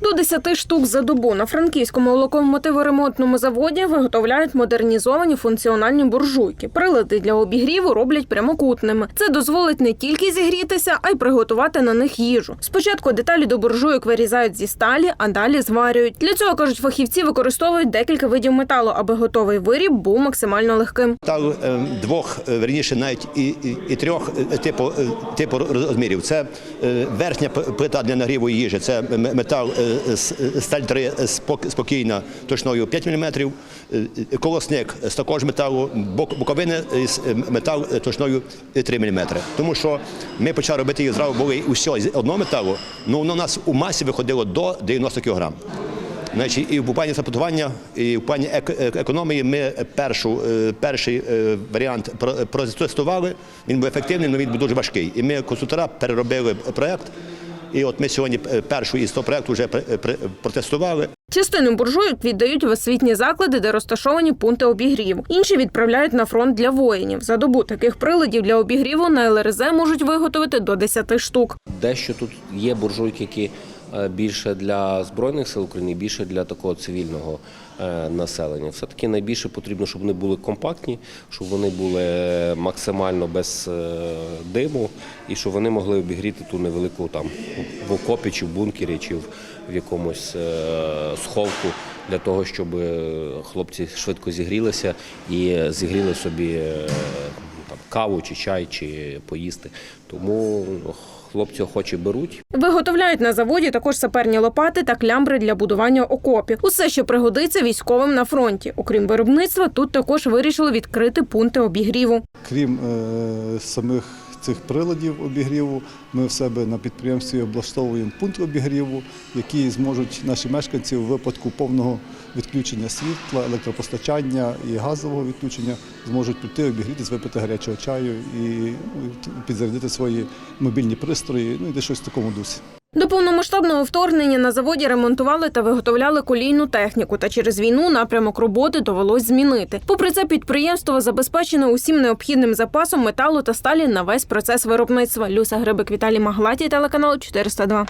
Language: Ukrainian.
До 10 штук за добу на франківському локомотиворемонтному заводі виготовляють модернізовані функціональні буржуйки. Прилади для обігріву роблять прямокутними. Це дозволить не тільки зігрітися, а й приготувати на них їжу. Спочатку деталі до буржуйок вирізають зі сталі, а далі зварюють. Для цього кажуть фахівці, використовують декілька видів металу, аби готовий виріб був максимально легким. Метал е, двох, е, верніше навіть і, і, і трьох е, типу, типу розмірів. Це верхня плита для нагріву їжі, це метал сталь 3 спок- спокійна точною 5 мм, колосник з такого металу, боковини з е, метал е, точною 3 мм. Тому що ми почали робити їх зразу були усього з одного металу, ну воно у нас у масі виходило до 90 кг. І в плані саботування, і в плані е- економії ми е, перший е, варіант протестували. Він був ефективний, але він був дуже важкий. І ми конструктора переробили проєкт. І от ми сьогодні е, першу із того проєкту вже пр- пр- протестували. Частину буржуйок віддають в освітні заклади, де розташовані пункти обігріву. Інші відправляють на фронт для воїнів. За добу таких приладів для обігріву на ЛРЗ можуть виготовити до 10 штук. Дещо тут є буржуйки, які більше для збройних сил України, більше для такого цивільного е, населення. Все таки найбільше потрібно, щоб вони були компактні, щоб вони були максимально без е, диму, і щоб вони могли обігріти ту невелику там в окопі чи в бункері, чи в якомусь е, сховку для того, щоб е, хлопці швидко зігрілися і зігріли собі е, каву чи чай, чи поїсти. Тому хлопці охоче беруть. Виготовляють на заводі також саперні лопати та клямбри для будування окопів. Усе, що пригодиться військовим на фронті. Окрім виробництва, тут також вирішили відкрити пункти обігріву. Крім е, самих цих приладів обігріву, ми в себе на підприємстві облаштовуємо пункт обігріву, який зможуть наші мешканці у випадку повного відключення світла, електропостачання і газового відключення зможуть піти обігрітися, випити гарячого чаю і підзарядити свої мобільні пристрої, ну і де щось в такому дусі. До повномасштабного вторгнення на заводі ремонтували та виготовляли колійну техніку. Та через війну напрямок роботи довелось змінити. Попри це, підприємство забезпечене усім необхідним запасом металу та сталі на весь процес виробництва. Люся Грибик, Віталій Маглаті, телеканал 402.